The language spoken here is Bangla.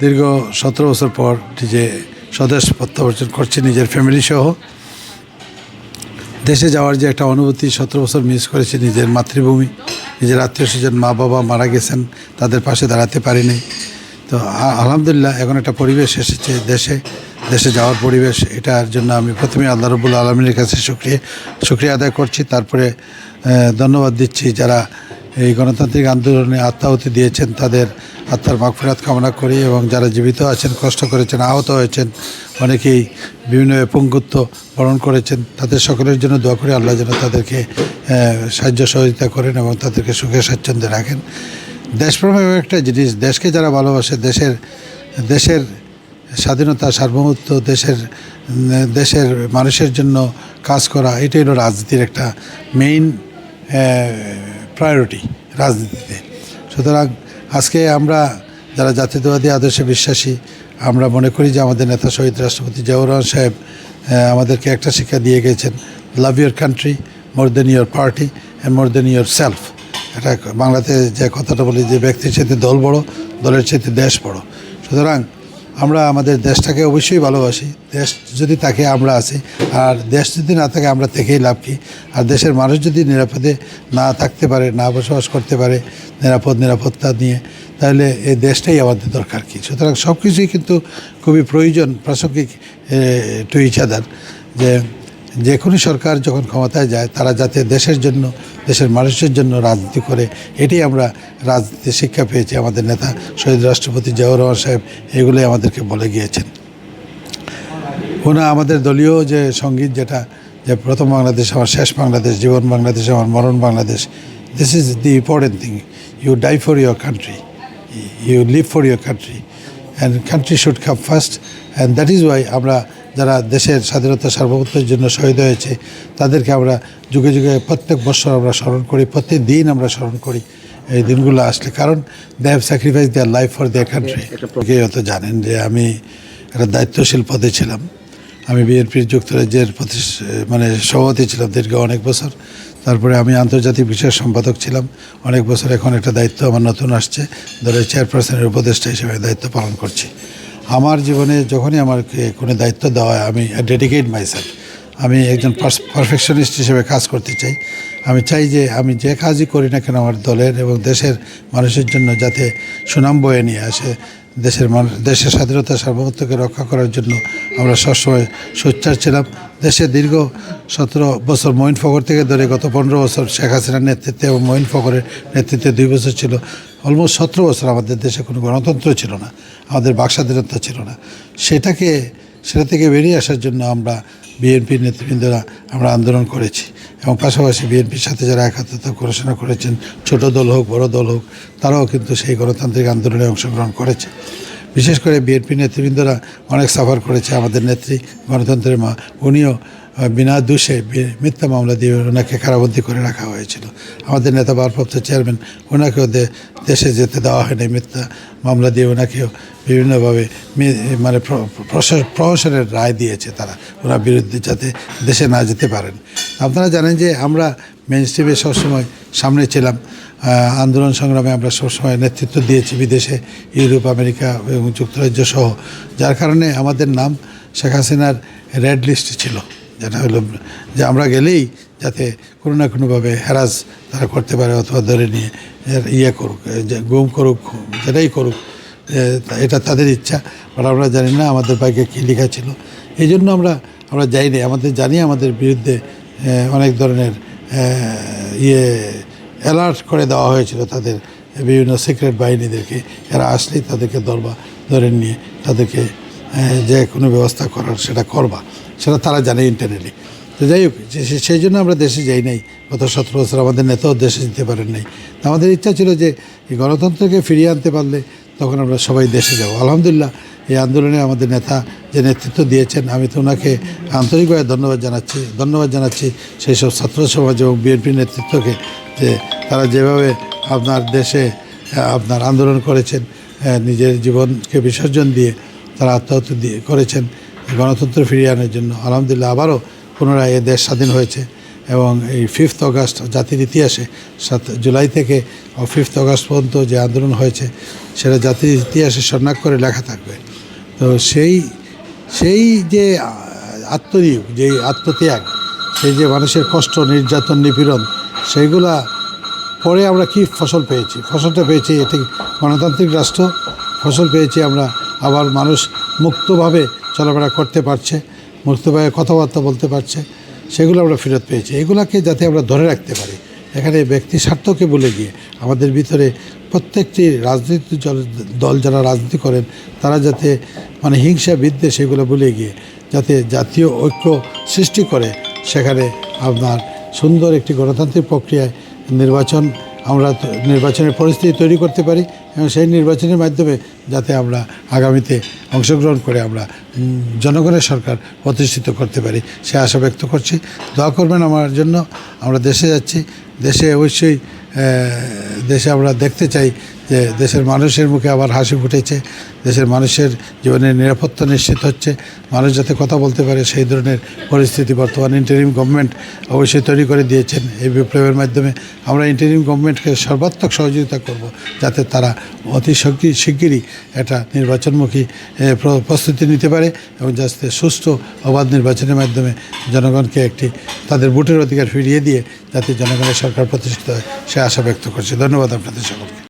দীর্ঘ সতেরো বছর পর নিজে স্বদেশ প্রত্যাবর্তন করছে নিজের ফ্যামিলি সহ। দেশে যাওয়ার যে একটা অনুভূতি, সতেরো বছর মিস করেছি নিজের মাতৃভূমি, নিজের আত্মীয় স্বজন, মা বাবা মারা গেছেন, তাদের পাশে দাঁড়াতে পারিনি। তো আলহামদুলিল্লাহ, এখন একটা পরিবেশ এসেছে দেশে দেশে যাওয়ার পরিবেশ, এটার জন্য আমি প্রথমে আল্লাহ রবুল আলমিনের কাছে সুক্রিয়া সুক্রিয়া আদায় করছি। তারপরে ধন্যবাদ দিচ্ছি যারা এই গণতান্ত্রিক আন্দোলনে আত্মাহতি দিয়েছেন, তাদের আত্মার মাগফিরাত কামনা করি এবং যারা জীবিত আছেন, কষ্ট করেছেন, আহত হয়েছেন, অনেকেই বিভিন্ন পঙ্গুত্ব বরণ করেছেন, তাদের সকলের জন্য দোয়া করি, আল্লাহ যেন তাদেরকে সাহায্য সহযোগিতা করেন এবং তাদেরকে সুখে স্বাচ্ছন্দ্যে রাখেন। দেশপ্রেম একটা জিনিস, দেশকে যারা ভালোবাসে, দেশের দেশের স্বাধীনতা, সার্বভৌমত্ব, দেশের দেশের মানুষের জন্য কাজ করা, এটাই হলো রাজনীতির একটা মেইন প্রায়োরিটি রাজনীতিতে। সুতরাং আজকে আমরা যারা জাতীয়তাবাদী আদর্শে বিশ্বাসী, আমরা মনে করি যে আমাদের নেতা শহীদ রাষ্ট্রপতি জিয়াউর সাহেব আমাদেরকে একটা শিক্ষা দিয়ে গেছেন love your country more than your party and more than yourself এটা বাংলাতে যে কথাটা বলি যে ব্যক্তির সাথে দল বড়, দলের সাথে দেশ বড়। সুতরাং আমরা আমাদের দেশটাকে অবশ্যই ভালোবাসি। দেশ যদি থাকে আমরা আছি, আর দেশ যদি না থাকে আমরা থেকেই লাভ কী? আর দেশের মানুষ যদি নিরাপদে না থাকতে পারে, না বসবাস করতে পারে, নিরাপদ নিরাপত্তা নিয়ে, তাহলে এই দেশটাই আমাদের দরকার কী? সুতরাং সব কিছুই কিন্তু খুবই প্রয়োজন, প্রাসঙ্গিক টু ইচ আদার যে যে কোনো সরকার যখন ক্ষমতায় যায়, তারা যাতে দেশের জন্য, দেশের মানুষের জন্য রাজনীতি করে, এটাই আমরা রাজনীতি শিক্ষা পেয়েছি আমাদের নেতা শহীদ রাষ্ট্রপতি জিয়াউর রহমান সাহেব, এগুলোই আমাদেরকে বলে গিয়েছেন। ওনা আমাদের দলীয় যে সংগীত যেটা, যে প্রথম বাংলাদেশ, আমার শেষ বাংলাদেশ, জীবন বাংলাদেশ, আমার মরণ Bangladesh this is the important thing you die for your country you live for your country and country should come first and that is why আমরা যারা দেশের স্বাধীনতা সার্বভৌমত্বের জন্য শহীদ হয়েছে তাদেরকে আমরা যুগে যুগে প্রত্যেক বছর আমরা স্মরণ করি প্রত্যেক দিন আমরা স্মরণ করি এই দিনগুলো আসলে। কারণ they have sacrifice their life for their country কেউ হয়তো জানেন যে আমি একটা দায়িত্বশীল পদে ছিলাম। আমি বিএনপির যুক্তরাজ্যের প্রতিষ- মানে সভাপতি ছিলাম দীর্ঘ অনেক বছর। তারপরে আমি আন্তর্জাতিক বিষয় সম্পাদক ছিলাম। অনেক বছর এখন একটা দায়িত্ব আমার নতুন আসছে। দলের চেয়ারপারসনের উপদেষ্টা হিসেবে দায়িত্ব পালন করছি। আমার জীবনে যখনই আমাকে কোনো দায়িত্ব দেওয়া হয় আমি ডেডিকেট মাইসেলফ আমি একজন পারফেকশনিস্ট হিসেবে কাজ করতে চাই। আমি চাই যে আমি যে কাজই করি না কেন আমার দলের এবং দেশের মানুষের জন্য যাতে সুনাম বয়ে নিয়ে আসে, দেশের মানুষ দেশের স্বাধীনতা সার্বভৌমত্বকে রক্ষা করার জন্য আমরা সবসময় সোচ্চার ছিলাম। দেশে দীর্ঘ সতেরো বছর মঈন ফখর থেকে ধরে গত পনেরো বছর শেখ হাসিনার নেতৃত্বে এবং মঈন ফখরের নেতৃত্বে দুই বছর ছিল। অলমোস্ট সতেরো বছর আমাদের দেশে কোনো গণতন্ত্র ছিল না, আমাদের বাক স্বাধীনতা ছিল না। সেটাকে সেটা থেকে বেরিয়ে আসার জন্য আমরা বিএনপির নেতৃবৃন্দরা আমরা আন্দোলন করেছি এবং পাশাপাশি বিএনপির সাথে যারা একাত্মতা ঘোষণা করেছেন, ছোট দল হোক, বড় দল হোক, তারাও কিন্তু সেই গণতান্ত্রিক আন্দোলনে অংশগ্রহণ করেছে। বিশেষ করে বিএনপি নেতৃবৃন্দরা অনেক সাফার করেছে, আমাদের নেত্রী গণতন্ত্রের মা, উনিও বিনা দোষে মিথ্যা মামলা দিয়ে ওনাকে কারাবন্দী করে রাখা হয়েছিল। আমাদের নেতা ভারপ্রাপ্ত চেয়ারম্যান, ওনাকেও দেশে যেতে দেওয়া হয়নি মিথ্যা মামলা দিয়ে ওনাকেও বিভিন্নভাবে মানে প্রহসনের রায় দিয়েছে তারা। ওনার বিরুদ্ধে যাতে দেশে না যেতে পারেন। আপনারা জানেন যে আমরা মেন স্ট্রিমে সবসময় সামনে ছিলাম। আন্দোলন সংগ্রামে আমরা সবসময় নেতৃত্ব দিয়েছি বিদেশে, ইউরোপ, আমেরিকা এবং যুক্তরাজ্য সহ। যার কারণে আমাদের নাম শেখ হাসিনার রেড লিস্টে ছিল। যেটা হলো যে আমরা গেলেই যাতে কোনো না কোনোভাবে হ্যারাস তারা করতে পারে অথবা ধরে নিয়ে ইয়ে করুক গুম করুক, যেটাই করুক এটা তাদের ইচ্ছা। বাট আমরা জানি না আমাদের বাইকে কী লেখা ছিল। এই জন্য আমরা আমরা যাইনি আমাদের জানি আমাদের বিরুদ্ধে অনেক ধরনের ইয়ে অ্যালার্ট করে দেওয়া হয়েছিল তাদের বিভিন্ন সিক্রেট বাহিনীদেরকে। এরা আসলেই তাদেরকে ধরবা, ধরে নিয়ে তাদেরকে যে কোনো ব্যবস্থা করার সেটা করবা, সেটা তারা জানে ইন্টারনেটলি তো যাই হোক সেই জন্য আমরা দেশে যাই নাই। গত সতেরো বছর আমাদের নেতাও দেশে যেতে পারেন নাই। আমাদের ইচ্ছা ছিল যে গণতন্ত্রকে ফিরিয়ে আনতে পারলে তখন আমরা সবাই দেশে যাব। আলহামদুলিল্লাহ, এই আন্দোলনে আমাদের নেতা যে নেতৃত্ব দিয়েছেন, আমি তো ওনাকে আন্তরিকভাবে ধন্যবাদ জানাচ্ছি ধন্যবাদ জানাচ্ছি সেই সব ছাত্র সমাজ এবং বিএনপির নেতৃত্বকে যে তারা যেভাবে আপনার দেশে, আপনার আন্দোলন করেছেন নিজের জীবনকে বিসর্জন দিয়ে তারা আত্মহত্যা দিয়ে করেছেন গণতন্ত্র ফিরিয়ে আনার জন্য। আলহামদুলিল্লাহ আবারও পুনরায় এ দেশ স্বাধীন হয়েছে এবং এই ফিফথ অগাস্ট জাতির ইতিহাসে সাত জুলাই থেকে ফিফথ অগাস্ট পর্যন্ত যে আন্দোলন হয়েছে, সেটা জাতির ইতিহাসে স্বর্ণাক্ষরে লেখা থাকবে। তো সেই সেই যে আত্মনিয়োগ, যে আত্মত্যাগ, সেই যে মানুষের কষ্ট, নির্যাতন, নিপীড়ন, সেইগুলা পরে আমরা কি ফসল পেয়েছি? ফসলটা পেয়েছি এটি গণতান্ত্রিক রাষ্ট্র, ফসল পেয়েছি আমরা আবার মানুষ মুক্তভাবে চলাফেরা করতে পারছে, মুক্তভাবে কথাবার্তা বলতে পারছে, সেগুলো আমরা ফেরত পেয়েছি। এগুলাকে যাতে আমরা ধরে রাখতে পারি। এখানে ব্যক্তি স্বার্থকে বলে গিয়ে আমাদের ভিতরে প্রত্যেকটি রাজনীতি দল- যারা রাজনীতি করেন, তারা যাতে মানে হিংসা, বিদ্বেষ সেগুলো ভুলে গিয়ে যাতে জাতীয় ঐক্য সৃষ্টি করে, সেখানে আপনার সুন্দর একটি গণতান্ত্রিক প্রক্রিয়ায় নির্বাচন আমরা নির্বাচনের পরিস্থিতি তৈরি করতে পারি এবং সেই নির্বাচনের মাধ্যমে যাতে আমরা আগামীতে অংশগ্রহণ করে আমরা জনগণের সরকার প্রতিষ্ঠিত করতে পারি। সে আশা ব্যক্ত করছি। দোয়া করবেন আমার জন্য। আমরা দেশে যাচ্ছি। দেশে অবশ্যই দেশে আমরা দেখতে চাই যে দেশের মানুষের মুখে আবার হাসি ফুটেছে, দেশের মানুষের জীবনের নিরাপত্তা নিশ্চিত হচ্ছে, মানুষ যাতে কথা বলতে পারে সেই ধরনের পরিস্থিতি বর্তমান ইন্টারিম গভর্নমেন্ট অবশ্যই তৈরি করে দিয়েছেন। এই বিপ্লবের মাধ্যমে আমরা ইন্টারিম গভর্নমেন্টকে সর্বাত্মক সহযোগিতা করব, যাতে তারা অতি শিগগিরই একটা নির্বাচনমুখী প্রস্তুতি নিতে পারে এবং যাতে সুস্থ অবাধ নির্বাচনের মাধ্যমে জনগণকে একটি তাদের ভোটের অধিকার ফিরিয়ে দিয়ে যাতে জনগণের সরকার প্রতিষ্ঠিত হয়, সে আশা ব্যক্ত করছি। ধন্যবাদ আপনাদের সকলকে।